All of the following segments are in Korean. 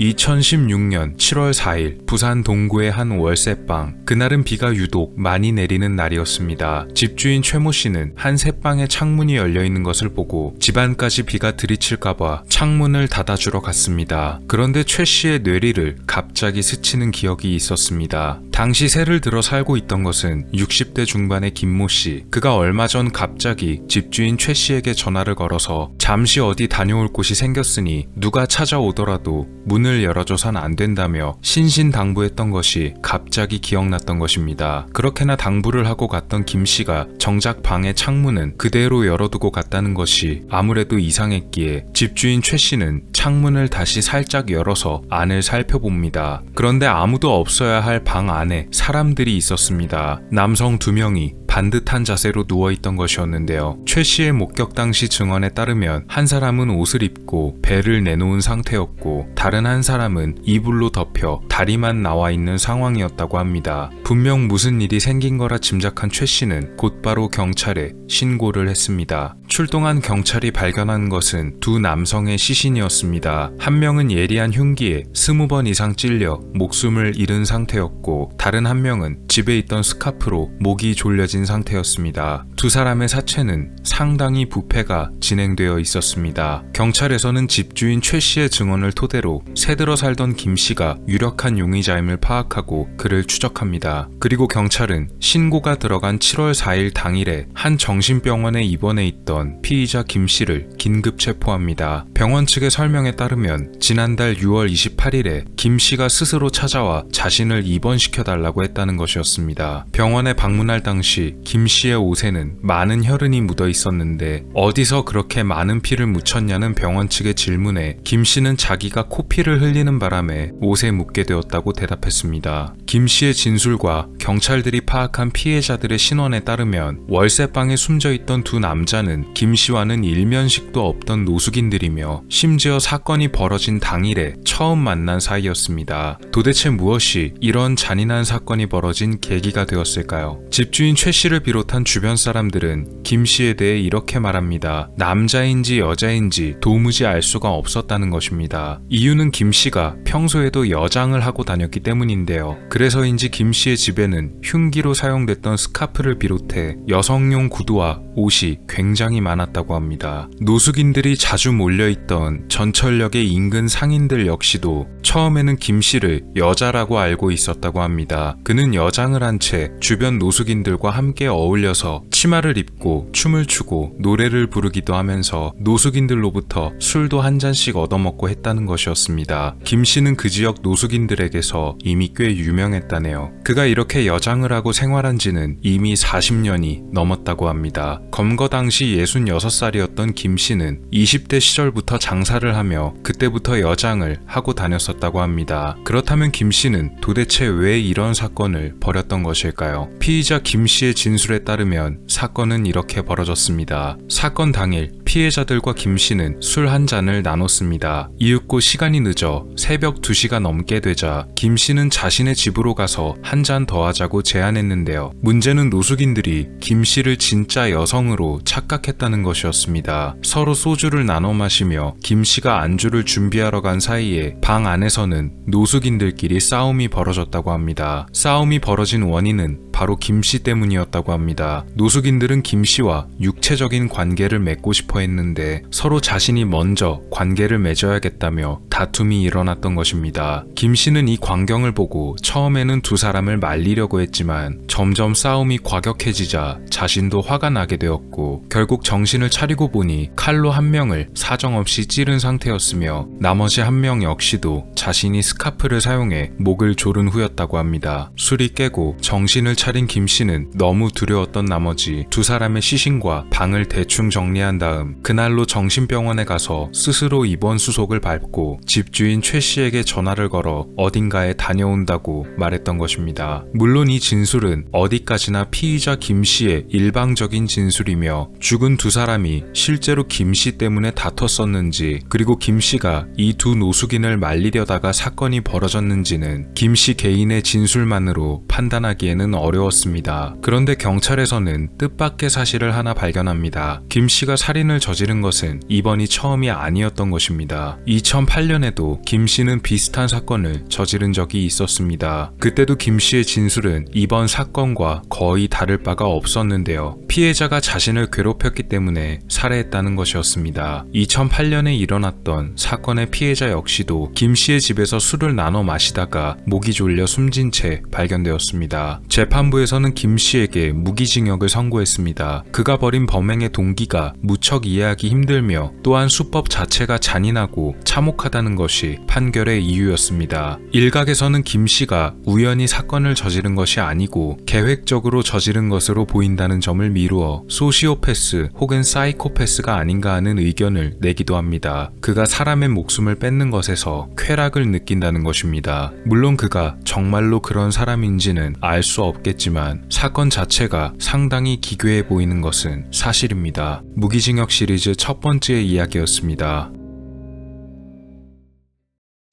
2016년 7월 4일 부산 동구의 한 월세방 그날은 비가 유독 많이 내리는 날이었습니다. 집주인 최모 씨는 한 새방에 창문이 열려 있는 것을 보고 집안까지 비가 들이칠까봐 창문을 닫아주러 갔습니다. 그런데 최 씨의 뇌리를 갑자기 스치는 기억이 있었습니다. 당시 새를 들어 살고 있던 것은 60대 중반의 김모 씨. 그가 얼마 전 갑자기 집주인 최 씨에게 전화를 걸어서 잠시 어디 다녀올 곳이 생겼으니 누가 찾아오더라도 문을 열어줘선 안 된다며 신신당부했던 것이 갑자기 기억났던 것입니다. 그렇게나 당부를 하고 갔던 김 씨가 정작 방의 창문은 그대로 열어두고 갔다는 것이 아무래도 이상했기에 집주인 최 씨는 창문을 다시 살짝 열어서 안을 살펴봅니다. 그런데 아무도 없어야 할 방 안에 사람들이 있었습니다. 남성 두 명이 반듯한 자세로 누워있던 것이었는데요. 최 씨의 목격 당시 증언에 따르면 한 사람은 옷을 입고 배를 내놓은 상태였고 다른 한 사람은 이불로 덮여 다리만 나와 있는 상황이었다고 합니다. 분명 무슨 일이 생긴 거라 짐작한 최 씨는 곧바로 경찰에 신고를 했습니다. 출동한 경찰이 발견한 것은 두 남성의 시신이었습니다. 한 명은 예리한 흉기에 스무 번 이상 찔려 목숨을 잃은 상태였고 다른 한 명은 집에 있던 스카프로 목이 졸려진 상태였습니다. 두 사람의 사체는 상당히 부패가 진행되어 있었습니다. 경찰에서는 집주인 최 씨의 증언을 토대로 새들어 살던 김 씨가 유력한 용의자임을 파악하고 그를 추적합니다. 그리고 경찰은 신고가 들어간 7월 4일 당일에 한 정신병원에 입원해 있던 피의자 김 씨를 긴급 체포합니다. 병원 측의 설명에 따르면 지난달 6월 28일에 김 씨가 스스로 찾아와 자신을 입원시켜 달라고 했다는 것이었습니다. 병원에 방문할 당시 김 씨의 옷에는 많은 혈흔이 묻어 있었는데 어디서 그렇게 많은 피를 묻혔냐는 병원 측의 질문에 김 씨는 자기가 코피를 흘리는 바람에 옷에 묻게 되었다고 대답했습니다. 김 씨의 진술과 경찰들이 파악한 피해자들의 신원에 따르면 월세방에 숨져 있던 두 남자는 김 씨와는 일면식도 없던 노숙인들이며 심지어 사건이 벌어진 당일에 처음 만난 사이였습니다. 도대체 무엇이 이런 잔인한 사건이 벌어진 계기가 되었을까요? 집주인 최 씨를 비롯한 주변 사람들은 김 씨에 대해 이렇게 말합니다. 남자인지 여자인지 도무지 알 수가 없었다는 것입니다. 이유는 김 씨가 평소에도 여장을 하고 다녔기 때문인데요. 그래서인지 김 씨의 집에는 흉기로 사용됐던 스카프를 비롯해 여성용 구두와 옷이 굉장히 많았다고 합니다. 노숙인들이 자주 몰려있던 전철역의 인근 상인들 역시도 처음에는 김 씨를 여자라고 알고 있었다고 합니다. 그는 여장을 한 채 주변 노숙인들과 함께 어울려서 치마를 입고 춤을 추고 노래를 부르기도 하면서 노숙인들로부터 술도 한 잔씩 얻어먹고 했다는 것이었습니다. 김 씨는 그 지역 노숙인들에게서 이미 꽤 유명했다네요. 그가 이렇게 여장을 하고 생활한 지는 이미 40년이 넘었다고 합니다. 검거 당시 66살이었던 김 씨는 20대 시절부터 장사를 하며 그때부터 여장을 하고 다녔었다고 합니다. 그렇다면 김 씨는 도대체 왜 이런 사건을 벌였던 것일까요? 피의자 김 씨의 진술에 따르면 사건은 이렇게 벌어졌습니다. 사건 당일 피해자들과 김 씨는 술 한 잔을 나눴습니다. 이윽고 시간이 늦어 새벽 2시가 넘게 되자 김 씨는 자신의 집으로 가서 한 잔 더 하자고 제안했는데요. 문제는 노숙인들이 김 씨를 진짜 여성으로 착각했다는 것이었습니다. 서로 소주를 나눠 마시며 김 씨가 안주를 준비하러 간 사이에 방 안에서는 노숙인들끼리 싸움이 벌어졌다고 합니다. 싸움이 벌어진 원인은 바로 김씨 때문이었다고 합니다. 노숙인들은 김 씨와 육체적인 관계를 맺고 싶어 했는데 서로 자신이 먼저 관계를 맺어야겠다며 다툼이 일어났던 것입니다. 김 씨는 이 광경을 보고 처음에는 두 사람을 말리려고 했지만 점점 싸움이 과격해지자 자신도 화가 나게 되었고 결국 정신을 차리고 보니 칼로 한 명을 사정없이 찌른 상태였으며 나머지 한 명 역시도 자신이 스카프를 사용해 목을 조른 후였다고 합니다. 술이 깨고 정신을 차린 김 씨는 너무 두려웠던 나머지 두 사람의 시신과 방을 대충 정리한 다음 그날로 정신병원에 가서 스스로 입원 수속을 밟고 집주인 최 씨에게 전화를 걸어 어딘가에 다녀온다고 말했던 것입니다. 물론 이 진술은 어디까지나 피의자 김 씨의 일방적인 진술이며 죽은 두 사람이 실제로 김 씨 때문에 다퉜었는지 그리고 김 씨가 이 두 노숙인을 말리려다가 사건이 벌어졌는지는 김 씨 개인의 진술만으로 판단하기에는 어려 어려웠습니다. 그런데 경찰에서는 뜻밖의 사실을 하나 발견합니다. 김 씨가 살인을 저지른 것은 이번이 처음이 아니었던 것입니다. 2008년에도 김 씨는 비슷한 사건을 저지른 적이 있었습니다. 그때도 김 씨의 진술은 이번 사건과 거의 다를 바가 없었는데요. 피해자가 자신을 괴롭혔기 때문에 살해했다는 것이었습니다. 2008년에 일어났던 사건의 피해자 역시도 김 씨의 집에서 술을 나눠 마시다가 목이 졸려 숨진 채 발견되었습니다. 재판 부에서는 김 씨에게 무기징역을 선고했습니다. 그가 벌인 범행의 동기가 무척 이해하기 힘들며 또한 수법 자체가 잔인하고 참혹하다는 것이 판결의 이유였습니다. 일각에서는 김 씨가 우연히 사건을 저지른 것이 아니고 계획적으로 저지른 것으로 보인다는 점을 미루어 소시오패스 혹은 사이코패스가 아닌가 하는 의견을 내기도 합니다. 그가 사람의 목숨을 뺏는 것에서 쾌락을 느낀다는 것입니다. 물론 그가 정말로 그런 사람인지는 알 수 없겠 지만 사건 자체가 상당히 기괴해 보이는 것은 사실입니다. 무기징역 시리즈 첫 번째 이야기였습니다.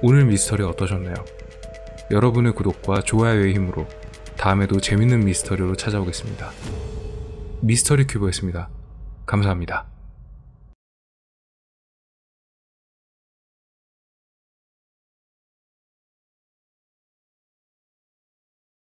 오늘 미스터리 어떠셨나요? 여러분의 구독과 좋아요의 힘으로 다음에도 재밌는 미스터리로 찾아오겠습니다. 미스터리 큐브였습니다. 감사합니다.